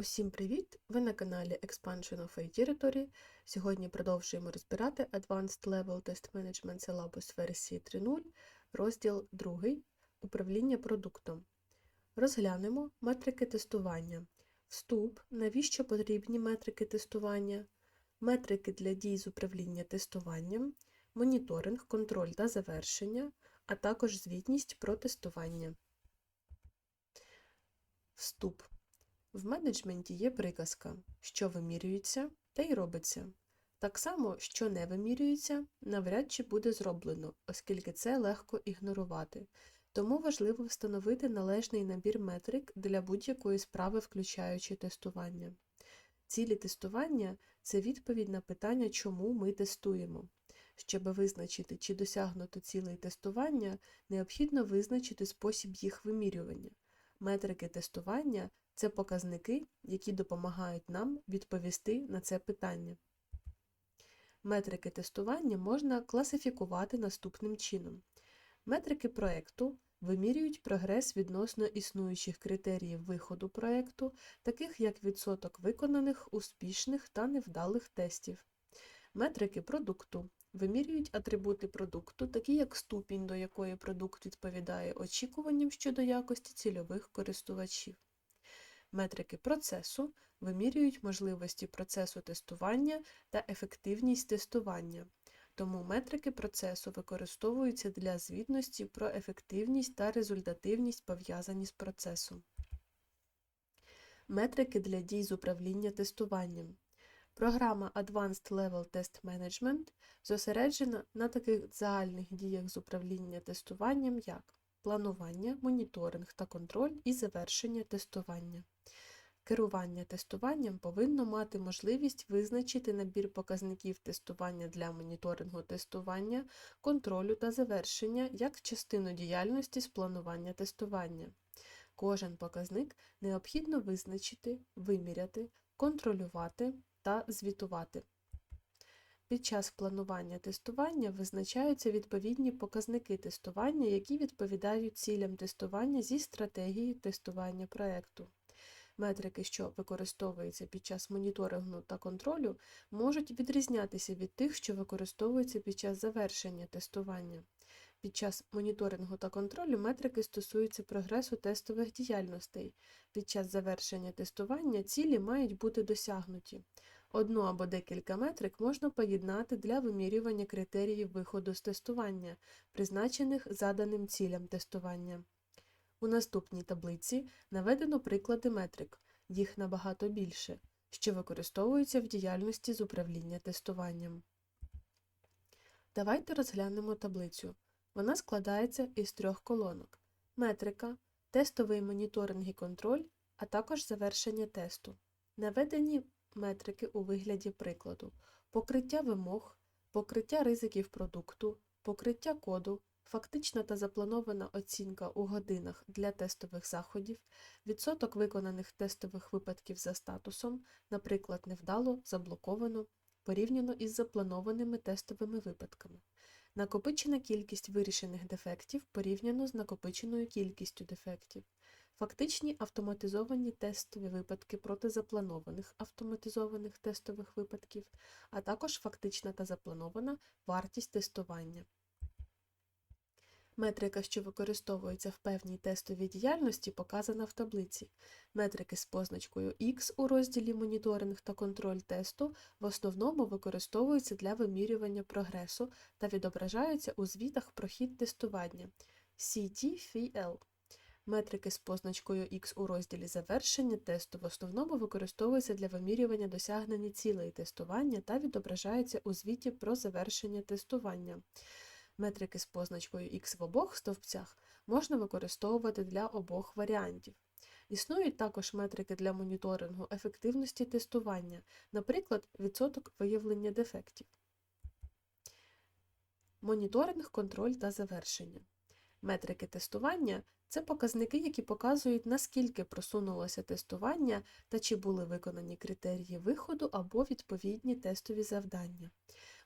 Усім привіт! Ви на каналі Expansion of AI Territory. Сьогодні продовжуємо розбирати Advanced Level Test Management Syllabus версії 3.0, розділ 2 Управління продуктом. Розглянемо метрики тестування. Вступ, навіщо потрібні метрики тестування, метрики для дій з управління тестуванням, моніторинг, контроль та завершення, а також звітність про тестування. Вступ. В менеджменті є приказка, що вимірюється, те й робиться. Так само, що не вимірюється, навряд чи буде зроблено, оскільки це легко ігнорувати. Тому важливо встановити належний набір метрик для будь-якої справи, включаючи тестування. Цілі тестування це відповідь на питання, чому ми тестуємо. Щоб визначити, чи досягнуто цілей тестування, необхідно визначити спосіб їх вимірювання. Метрики тестування це показники, які допомагають нам відповісти на це питання. Метрики тестування можна класифікувати наступним чином. Метрики проєкту вимірюють прогрес відносно існуючих критеріїв виходу проєкту, таких як відсоток виконаних, успішних та невдалих тестів. Метрики продукту вимірюють атрибути продукту, такі як ступінь, до якої продукт відповідає очікуванням щодо якості цільових користувачів. Метрики процесу вимірюють можливості процесу тестування та ефективність тестування. Тому метрики процесу використовуються для звітності про ефективність та результативність пов'язані з процесом. Метрики для дій з управління тестуванням. Програма Advanced Level Test Management зосереджена на таких загальних діях з управління тестуванням, як планування, моніторинг та контроль і завершення тестування. Керування тестуванням повинно мати можливість визначити набір показників тестування для моніторингу тестування, контролю та завершення як частину діяльності з планування тестування. Кожен показник необхідно визначити, виміряти, контролювати та звітувати. Під час планування тестування визначаються відповідні показники тестування, які відповідають цілям тестування зі стратегії тестування проєкту. Метрики, що використовуються під час моніторингу та контролю, можуть відрізнятися від тих, що використовуються під час завершення тестування. Під час моніторингу та контролю метрики стосуються прогресу тестових діяльностей. Під час завершення тестування цілі мають бути досягнуті. Одну або декілька метрик можна поєднати для вимірювання критеріїв виходу з тестування, призначених заданим цілям тестування. У наступній таблиці наведено приклади метрик, їх набагато більше, що використовуються в діяльності з управління тестуванням. Давайте розглянемо таблицю. Вона складається із трьох колонок: метрика, тестовий моніторинг і контроль, а також завершення тесту. Наведені метрики у вигляді прикладу: покриття вимог, покриття ризиків продукту, покриття коду, фактична та запланована оцінка у годинах для тестових заходів, відсоток виконаних тестових випадків за статусом, наприклад, невдало, заблоковано, порівняно із запланованими тестовими випадками. Накопичена кількість вирішених дефектів порівняно з накопиченою кількістю дефектів, фактичні автоматизовані тестові випадки проти запланованих автоматизованих тестових випадків, а також фактична та запланована вартість тестування. Метрика, що використовується в певній тестовій діяльності, показана в таблиці. Метрики з позначкою X у розділі Моніторинг та контроль тесту в основному використовуються для вимірювання прогресу та відображаються у звітах про хід тестування CT-FL. Метрики з позначкою X у розділі Завершення тесту в основному використовуються для вимірювання досягнення цілей тестування та відображаються у звіті про завершення тестування. Метрики з позначкою X в обох стовпцях можна використовувати для обох варіантів. Існують також метрики для моніторингу ефективності тестування, наприклад, відсоток виявлення дефектів. Моніторинг, контроль та завершення. Метрики тестування це показники, які показують, наскільки просунулося тестування та чи були виконані критерії виходу або відповідні тестові завдання.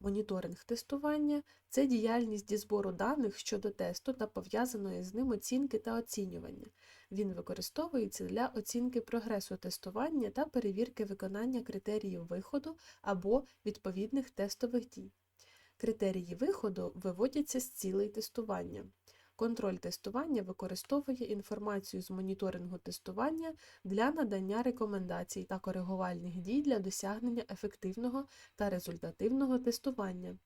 Моніторинг тестування це діяльність зі збору даних щодо тесту та пов'язаної з ним оцінки та оцінювання. Він використовується для оцінки прогресу тестування та перевірки виконання критеріїв виходу або відповідних тестових дій. Критерії виходу виводяться з цілей тестування. Контроль тестування використовує інформацію з моніторингу тестування для надання рекомендацій та коригувальних дій для досягнення ефективного та результативного тестування.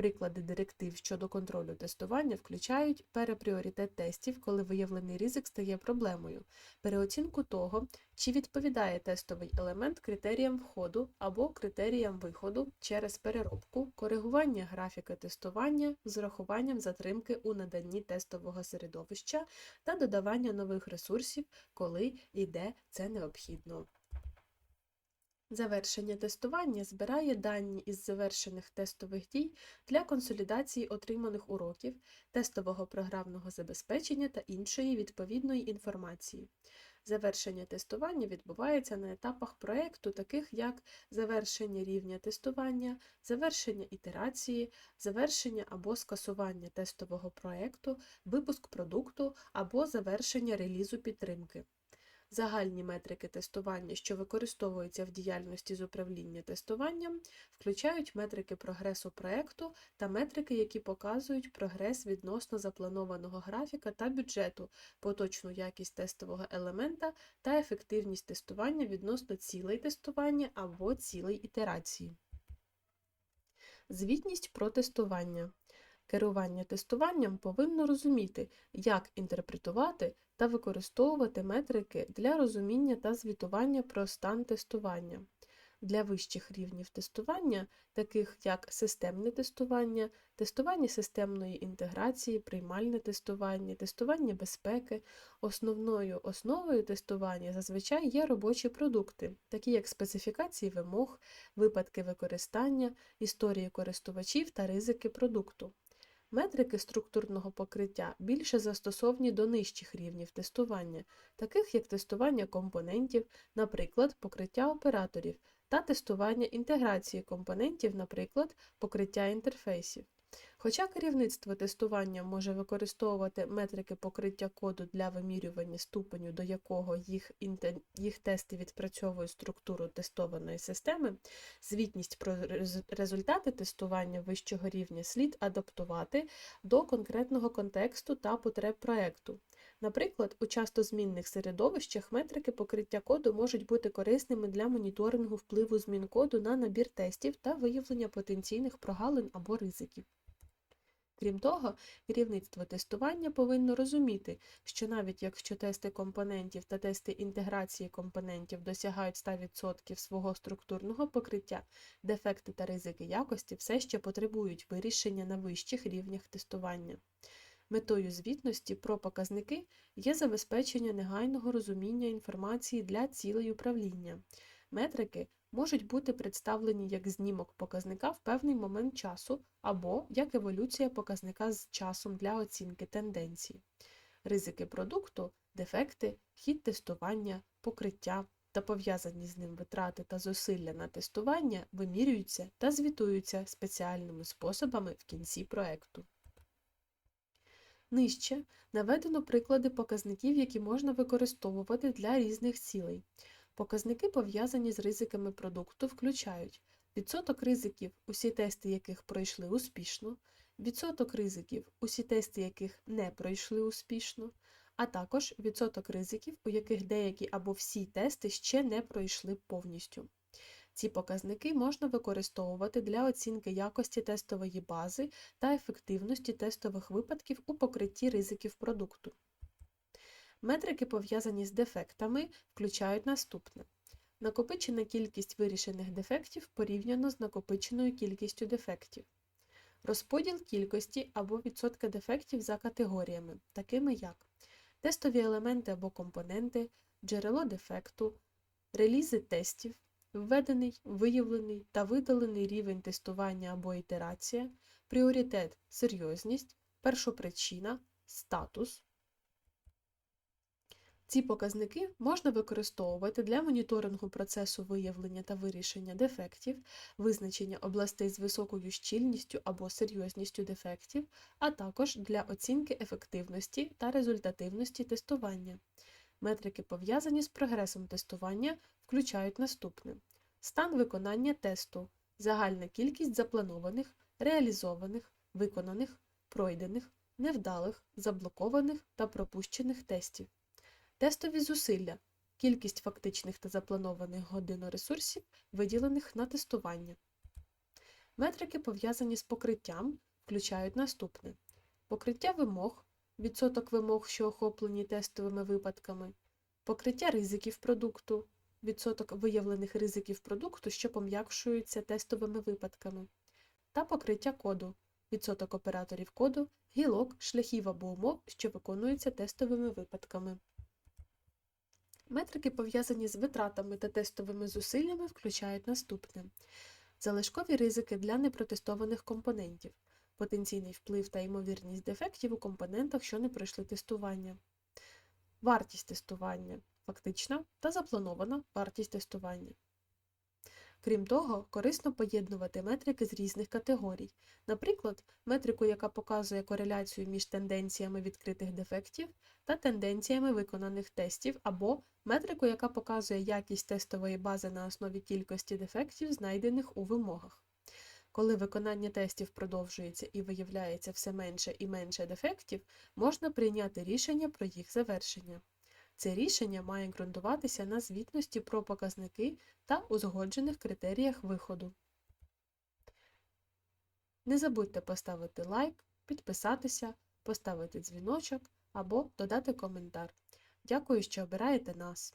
Приклади директив щодо контролю тестування включають перепріоритет тестів, коли виявлений ризик стає проблемою, переоцінку того, чи відповідає тестовий елемент критеріям входу або критеріям виходу через переробку, коригування графіка тестування з урахуванням затримки у наданні тестового середовища та додавання нових ресурсів, коли і де це необхідно. Завершення тестування збирає дані із завершених тестових дій для консолідації отриманих уроків, тестового програмного забезпечення та іншої відповідної інформації. Завершення тестування відбувається на етапах проєкту, таких як завершення рівня тестування, завершення ітерації, завершення або скасування тестового проєкту, випуск продукту або завершення релізу підтримки. Загальні метрики тестування, що використовуються в діяльності з управління тестуванням, включають метрики прогресу проекту та метрики, які показують прогрес відносно запланованого графіка та бюджету, поточну якість тестового елемента та ефективність тестування відносно цілей тестування або цілей ітерації. Звітність про тестування. Керування тестуванням повинно розуміти, як інтерпретувати та використовувати метрики для розуміння та звітування про стан тестування. Для вищих рівнів тестування, таких як системне тестування, тестування системної інтеграції, приймальне тестування, тестування безпеки, основною основою тестування зазвичай є робочі продукти, такі як специфікації вимог, випадки використання, історії користувачів та ризики продукту. Метрики структурного покриття більше застосовні до нижчих рівнів тестування, таких як тестування компонентів, наприклад, покриття операторів, та тестування інтеграції компонентів, наприклад, покриття інтерфейсів. Хоча керівництво тестування може використовувати метрики покриття коду для вимірювання ступеню, до якого їх, їх тести відпрацьовують структуру тестованої системи, звітність про результати тестування вищого рівня слід адаптувати до конкретного контексту та потреб проєкту. Наприклад, у частозмінних середовищах метрики покриття коду можуть бути корисними для моніторингу впливу змін коду на набір тестів та виявлення потенційних прогалин або ризиків. Крім того, керівництво тестування повинно розуміти, що навіть якщо тести компонентів та тести інтеграції компонентів досягають 100% свого структурного покриття, дефекти та ризики якості все ще потребують вирішення на вищих рівнях тестування. Метою звітності про показники є забезпечення негайного розуміння інформації для цілей управління. Метрики можуть бути представлені як знімок показника в певний момент часу або як еволюція показника з часом для оцінки тенденцій. Ризики продукту, дефекти, хід тестування, покриття та пов'язані з ним витрати та зусилля на тестування вимірюються та звітуються спеціальними способами в кінці проекту. Нижче наведено приклади показників, які можна використовувати для різних цілей. Показники, пов'язані з ризиками продукту, включають відсоток ризиків, усі тести яких пройшли успішно, відсоток ризиків, усі тести яких не пройшли успішно, а також відсоток ризиків, у яких деякі або всі тести ще не пройшли повністю. Ці показники можна використовувати для оцінки якості тестової бази та ефективності тестових випадків у покритті ризиків продукту. Метрики, пов'язані з дефектами, включають наступне. Накопичена кількість вирішених дефектів порівняно з накопиченою кількістю дефектів. Розподіл кількості або відсотка дефектів за категоріями, такими як тестові елементи або компоненти, джерело дефекту, релізи тестів, введений, виявлений та видалений рівень тестування або ітерація, пріоритет серйозність, першопричина, статус. Ці показники можна використовувати для моніторингу процесу виявлення та вирішення дефектів, визначення областей з високою щільністю або серйозністю дефектів, а також для оцінки ефективності та результативності тестування. Метрики, пов'язані з прогресом тестування, включають наступне: стан виконання тесту, загальна кількість запланованих, реалізованих, виконаних, пройдених, невдалих, заблокованих та пропущених тестів. Тестові зусилля кількість фактичних та запланованих годиноресурсів, виділених на тестування. Метрики, пов'язані з покриттям, включають наступне: покриття вимог, відсоток вимог, що охоплені тестовими випадками, покриття ризиків продукту, відсоток виявлених ризиків продукту, що пом'якшуються тестовими випадками, та покриття коду, відсоток операторів коду, гілок, шляхів або умов, що виконуються тестовими випадками. Метрики, пов'язані з витратами та тестовими зусиллями, включають наступне: залишкові ризики для непротестованих компонентів, потенційний вплив та ймовірність дефектів у компонентах, що не пройшли тестування, вартість тестування, фактична та запланована вартість тестування. Крім того, корисно поєднувати метрики з різних категорій, наприклад, метрику, яка показує кореляцію між тенденціями відкритих дефектів та тенденціями виконаних тестів, або метрику, яка показує якість тестової бази на основі кількості дефектів, знайдених у вимогах. Коли виконання тестів продовжується і виявляється все менше і менше дефектів, можна прийняти рішення про їх завершення. Це рішення має ґрунтуватися на звітності про показники та узгоджених критеріях виходу. Не забудьте поставити лайк, підписатися, поставити дзвіночок або додати коментар. Дякую, що обираєте нас!